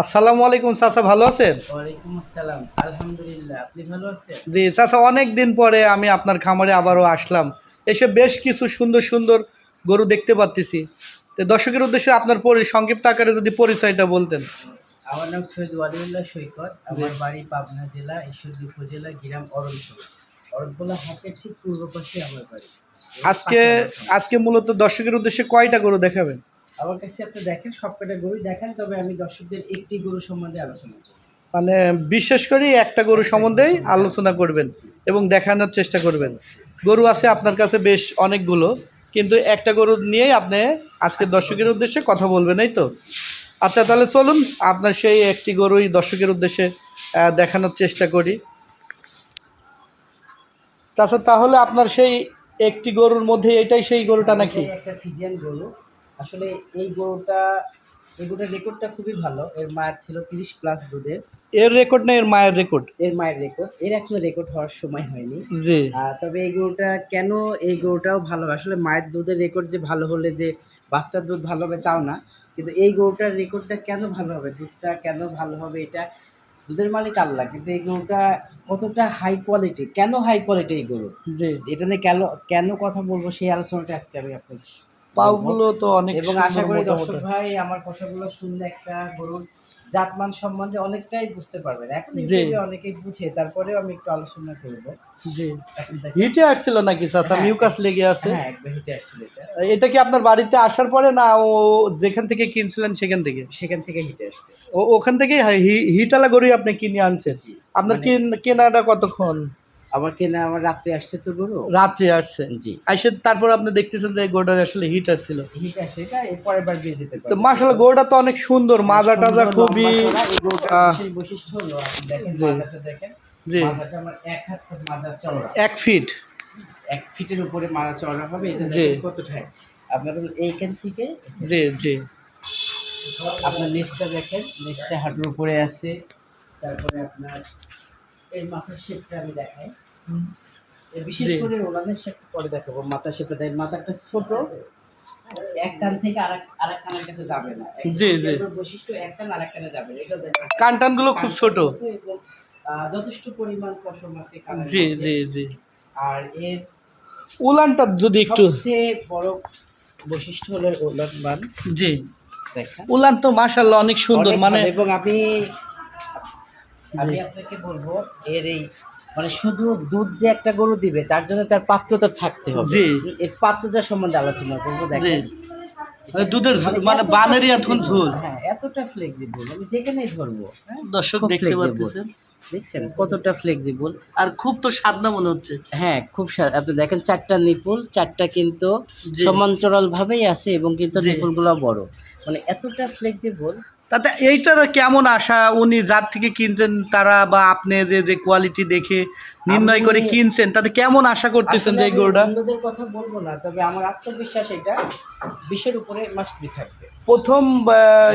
আসসালামু আলাইকুম চাচা ভালো আছেন? ওয়ালাইকুম আসসালাম আলহামদুলিল্লাহ আপনি ভালো আছেন? জি চাচা অনেক দিন পরে আমি আপনার খামারে আবারও আসলাম। এসে বেশ কিছু সুন্দর সুন্দর গরু দেখতে পাচ্ছি তো দর্শকের উদ্দেশ্যে আপনার পরি সংক্ষিপ্ত আকারে যদি পরিচয়টা বলতেন। আমার নাম সৈয়দ ওয়ালিউল্লাহ সৈকত আমার বাড়ি পাবনা জেলা ঈশ্বরদী উপজেলা গ্রাম অরণপুর অরণপুলা ঠিক পূর্ব পাশে আমার বাড়ি। আজকে। আজকে মূলত দর্শকের উদ্দেশ্যে কয়টা গরু দেখাবেন? আমার কাছে আপনি দেখেন সব কটা গরু দেখেন তবে আমি দর্শকদের একটি গরু সম্বন্ধে আলোচনা করব মানে বিশেষ করে একটা গরু সম্বন্ধেই আলোচনা করবেন এবং দেখানোর চেষ্টা করবেন। গরু আছে আপনার কাছে বেশ অনেকগুলো কিন্তু একটা গরু নিয়েই আপনি আজকে দর্শকের উদ্দেশ্যে কথা বলবেন এই তো? আচ্ছা তাহলে চলুন আপনার সেই একটি গরুই দর্শকের উদ্দেশ্যে দেখানোর চেষ্টা করি। তাছাড়া তাহলে আপনার সেই একটি গরুর মধ্যে এটাই সেই গরুটা নাকি? একটা ফিজিয়ান গরু। আসলে এই গরুটা এই গরুটার রেকর্ডটা খুবই ভালো। এর মায়ের ছিল তিরিশ প্লাস দুধের। এর রেকর্ড না এর মায়ের রেকর্ড? এর মায়ের রেকর্ড। এর এখনও রেকর্ড হওয়ার সময় হয়নি। জি। তবে এই গরুটা কেন এই গরুটাও ভালো? আসলে মায়ের দুধের রেকর্ড যে ভালো হলে যে বাচ্চার দুধ ভালো হবে তাও না। কিন্তু এই গরুটার রেকর্ডটা কেন ভালো হবে? দুধটা কেন ভালো হবে? এটা দুধের মালিক আল্লাহ। কিন্তু এই গরুটা কতটা হাই কোয়ালিটি কেন হাই কোয়ালিটি এই গরু? জি। এটা নিয়ে কেন কেন কথা বলব সেই আলোচনাটা আজকে আমি আপনার পাউগুলো তো অনেক এবং আশা করি দর্শক ভাই আমার কথাগুলো শুনলে একটা গরুর জাতমান সম্বন্ধে অনেকটাই বুঝতে পারবেন। এখন অনেকেই বুঝে তারপরেও আমি একটু আলোচনা করব। জি। হিটে আসছিল নাকি চাচা? হ্যাঁ, মিউকাস লেগে আছে। হ্যাঁ একবার হেঁটে আসছিল এটা। এটা কি আপনার বাড়িতে আসার পরে না ও যেখান থেকে কিনছিলেন সেখান থেকে? সেখান থেকে হিটে আসছে। ও ওখান থেকে হিটালা গরুই আপনি কিনে আনছেন। জি আপনার মানে- কিন- কেনাটা কতক্ষণ? আমার কেনা আমার রাত্রে আসছে তো গরু রাত্রে আসছে। জি। আইসে তারপর আপনি দেখতেছেন যে গরুটার আসলে হিট আসছিল হেঁটে আসছে এটা পরের বার দিয়ে যেতে তো পারবে মাসাল গরুটা তো অনেক সুন্দর মাজা টাজা খুবই বৈশিষ্ট্য হলো আপনি দেখেন। মাজাটা দেখেন জি। মাজাটা আমার এক হাত মাজার চওড়া। এক ফিট এক ফিটের উপরে মাজা চওড়া হবে এটা। দেখেন কতটা আপনার হলো এইখান থেকে জি জি। আপনার নেসটা দেখেন নেসটা হাঁটুর উপরে আছে তারপরে আপনার এই মাথার শেপটা আমি দেখাই। বিশেষ করে ওনাদের পরে দেখাবো শেপটা দেখেন মাথাটা ছোট এক কান থেকে আরেক আরেক কানের কাছে যাবে না। জি, জি। বৈশিষ্ট্য এক কান আরেক কানে যাবে এটা খুব ছোট। যথেষ্ট পরিমাণ পশম আছে কানের জি জি জি। আর এর উলানটা যদি একটু সবচেয়ে বড় বৈশিষ্ট্য হলো ওলান মান জি। দেখেন। উলান তো মাশাল্লাহ অনেক সুন্দর মানে এবং আমি আমি আপনাকে বলব এর এই মানে শুধু দুধ যে একটা গরু দিবে তার জন্য তার পাত্রতা থাকতে হবে। জি। এর পাত্রতা সম্বন্ধে আলোচনা করব দেখেন। মানে দুধের মানে এতটা বানেরই এখন ঝোল। হ্যাঁ এতটা ফ্লেক্সিবল আমি যেখানেই ধরবো হ্যাঁ দর্শক দেখতে পাচ্ছেন দেখছেন কতটা ফ্লেক্সিবল আর খুব তো সাদনা মনে হচ্ছে। হ্যাঁ খুব আপনি দেখেন চারটা নিপুল চারটা কিন্তু। সমান্তরাল ভাবেই আছে এবং কিন্তু। নিপুলগুলো বড়। মানে এতটা ফ্লেক্সিবল তাতে এইটার কেমন আশা? উনি যার থেকে কিনছেন তারা বা আপনি যে যে কোয়ালিটি দেখে নির্ণয় করে কিনছেন তাতে কেমন আশা করতেছেন যে এই গরুটা? অন্যদের কথা বলব না তবে আমার আত্মবিশ্বাস এটা বিশের উপরে মাস্ট বি থাকবে। প্রথম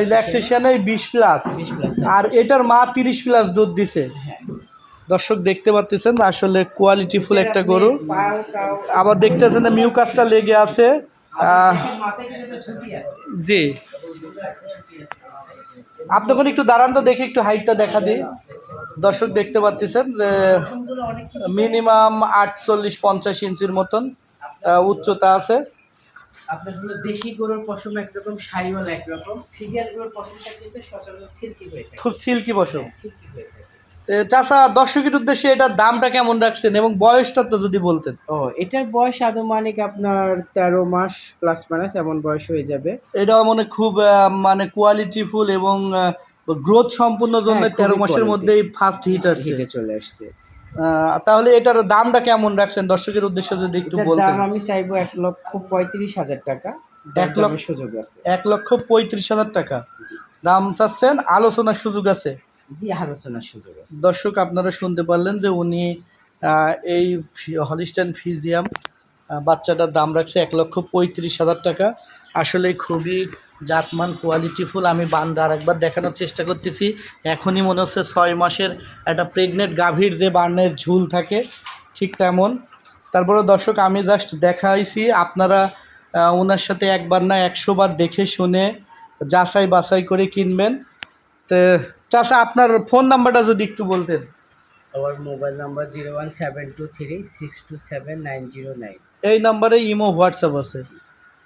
ইলেকট্রিশিয়ানে বিশ প্লাস আর এটার মা তিরিশ প্লাস দুধ দিছে। হ্যাঁ। দর্শক দেখতে পাচ্ছেন আসলে কোয়ালিটিফুল একটা আপনি গরু। আবার দেখতেছেন যে মিউকাসটা লেগে একটা আছে। জি। আপনি কোন একটু দাঁড়ান তো দেখি একটু হাইটটা দেখা দিই। দর্শক দেখতে পাচ্ছেন যে মিনিমাম আটচল্লিশ পঞ্চাশ ইঞ্চির মতন উচ্চতা আছে। আপনার হলো দেশি গরুর পশম একরকম সাইওয়াল একরকম। ফিজিয়াল গরুর পশমটা কিন্তু সচরাচর সিল্কি হয়ে থাকে খুব সিল্কি বসম চাষা দর্শকের উদ্দেশ্যে এটার দামটা কেমন রাখছেন এবং বয়সটা তো যদি বলতেন? ও এটার বয়স আনুমানিক আপনার তেরো মাস প্লাস মাইনাস এমন বয়স হয়ে যাবে। এটা মনে খুব মানে কোয়ালিটিফুল এবং গ্রোথ সম্পূর্ণ জন্য হ্যাঁ, তেরো মাসের। মধ্যেই ফার্স্ট হিট আসছে। হিটে চলে আসছে। তাহলে এটার দামটা কেমন রাখছেন? দর্শকের উদ্দেশ্যে যদি একটু বলতেন। আমি চাইব এক লক্ষ পঁয়ত্রিশ হাজার টাকা। এক লক্ষ- সুযোগ আছে। এক লক্ষ পঁয়ত্রিশ হাজার টাকা। দাম চাচ্ছেন আলোচনার সুযোগ আছে। জি, আলোচনার সুযোগ দর্শক, আপনারা শুনতে পারলেন যে উনি এই হলিস্টান ফিজিয়াম বাচ্চাটার দাম রাখছে এক লক্ষ পঁয়ত্রিশ হাজার টাকা। আসলে খুবই জাতমান কোয়ালিটিফুল আমি বান্দা আরেকবার দেখানোর চেষ্টা করতেছি। এখনই মনে হচ্ছে ছয় মাসের একটা প্রেগনেন্ট গাভীর যে বার্নের ঝুল থাকে, ঠিক তেমন। তারপরে দর্শক, আমি জাস্ট দেখাইছি। আপনারা ওনার সাথে একবার না একশো বার দেখে শুনে যাচাই বাছাই করে কিনবেন। তো চাচা আপনার ফোন নাম্বারটা যদি একটু বলতেন। আমার mobile number zero one seven two three six two seven nine zero nine এই নাম্বারে ইমো হোয়াটসঅ্যাপ আছে।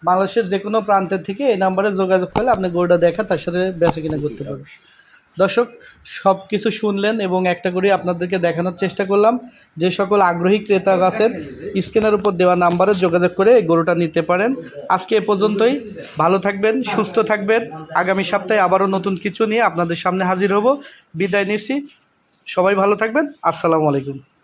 বাংলাদেশের যে কোনো প্রান্তের থেকে এই নাম্বারে যোগাযোগ করলে আপনি গরুটা দেখা তার সাথে বেচা কিনা করতে পারবেন। দর্শক, সব কিছু শুনলেন এবং একটা করে আপনাদেরকে দেখানোর চেষ্টা করলাম। যে সকল আগ্রহী ক্রেতা আছেন, স্ক্রিনের উপর দেওয়া নাম্বারে যোগাযোগ করে এই গরুটা নিতে পারেন। আজকে এ পর্যন্তই। ভালো থাকবেন, সুস্থ থাকবেন। আগামী সপ্তাহে আবারও নতুন কিছু নিয়ে আপনাদের সামনে হাজির হব। বিদায় নিচ্ছি। সবাই ভালো থাকবেন। আসসালামু আলাইকুম।